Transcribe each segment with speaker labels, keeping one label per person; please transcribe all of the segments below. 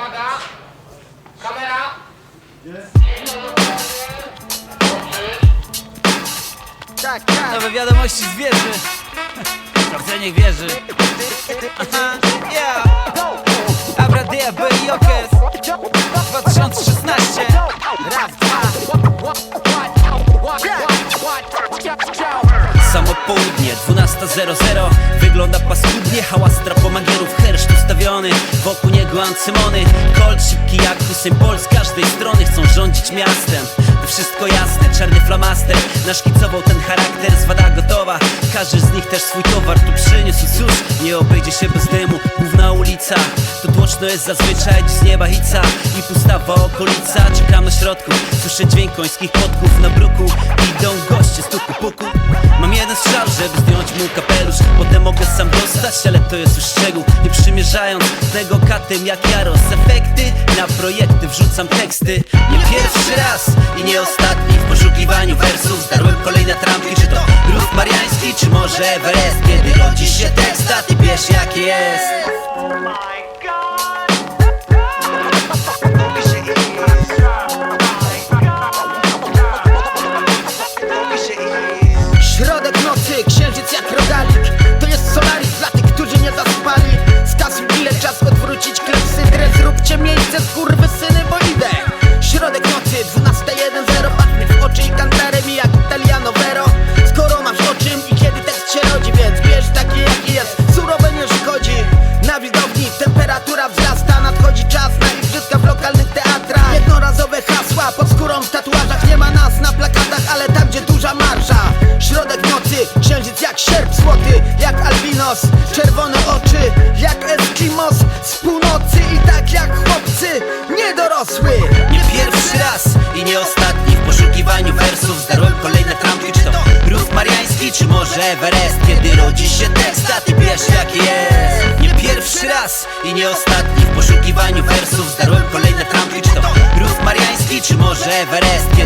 Speaker 1: Uwaga! Kamera!
Speaker 2: Tak, tak.
Speaker 3: Nowe wiadomości z wieży Sprawdzenie wieży Aha, yeah Abra Dia B i Okes 2016
Speaker 2: Raz, dwa.
Speaker 3: Samo południe, 12.00 Wygląda paskudnie, hałas trapomagierów Herszt ustawiony, wokół niego ancymony Colt szybki jak Bolt Z każdej strony chcą rządzić miastem. Wszystko jasne, czarny flamaster Naszkicował ten charakter, zwada gotowa. Każdy z nich też swój towar tu przyniósł. Cóż, nie obejdzie się bez dymu Główna ulica, to tłoczno jest zazwyczaj Dziś z nieba hica pustawa okolica Czekam na środku, słyszę dźwięk końskich podków Na bruku. Idą goście, stuku puku. Mam jeden strzał, żeby zdjąć mu kapelusz. Potem mogę sam dostać, ale to jest już szczegół. Nie przymierzając tego katem jak Jaros Efekty. Na projekty, wrzucam teksty. Nie pierwszy raz i nie ostatni W poszukiwaniu wersów. Zdarłem kolejne trampki Czy to Rów Mariański, czy może Everest. Kiedy rodzi się tekst, a ty wiesz jakie jest
Speaker 2: Jak albinos, czerwone oczy Jak Eskimos. Z północy I tak jak chłopcy, niedorosły
Speaker 3: Nie pierwszy raz i nie ostatni W poszukiwaniu wersów. Zdarłem kolejne trampki Czy to Rów Mariański, czy może Everest. Kiedy rodzi się tekst, a ty wiesz jaki jest. Nie pierwszy raz i nie ostatni W poszukiwaniu wersów. Zdarłem kolejne trampki Czy to Rów Mariański, czy może Everest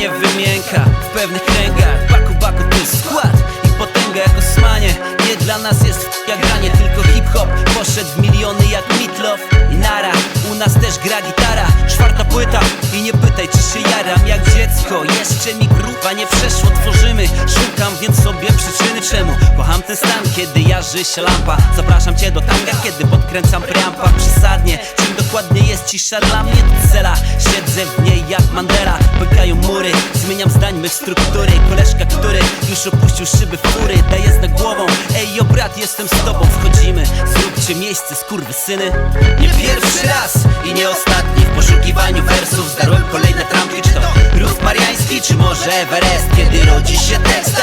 Speaker 3: nie wymięka w pewnych kręgach. Baku baku jest skład i potęga jak Osmanie. Nie dla nas jest jak granie, tylko hip-hop. Poszedł w miliony jak Mitlow i Nara. U nas też gra gitara, czwarta płyta. I nie pytaj czy się jaram jak dziecko. Jeszcze mi grupa nie przeszło, tworzymy. Szukam więc sobie przyczyny czemu Kocham ten stan, kiedy jarzy się lampa. Zapraszam cię do tanga, kiedy podkręcam preampa jest cisza dla mnie cela. Siedzę w niej jak Mandela Pękają mury, zmieniam zdań mych struktury. Koleżka, który już opuścił szyby fury Daje znak głową, ej jo brat jestem z tobą. Wchodzimy, zróbcie miejsce syny. Nie pierwszy raz i nie ostatni W poszukiwaniu wersów. Zdarłem kolejne trampki Czy to Rów Mariański, czy może Everest. Kiedy rodzi się tekst,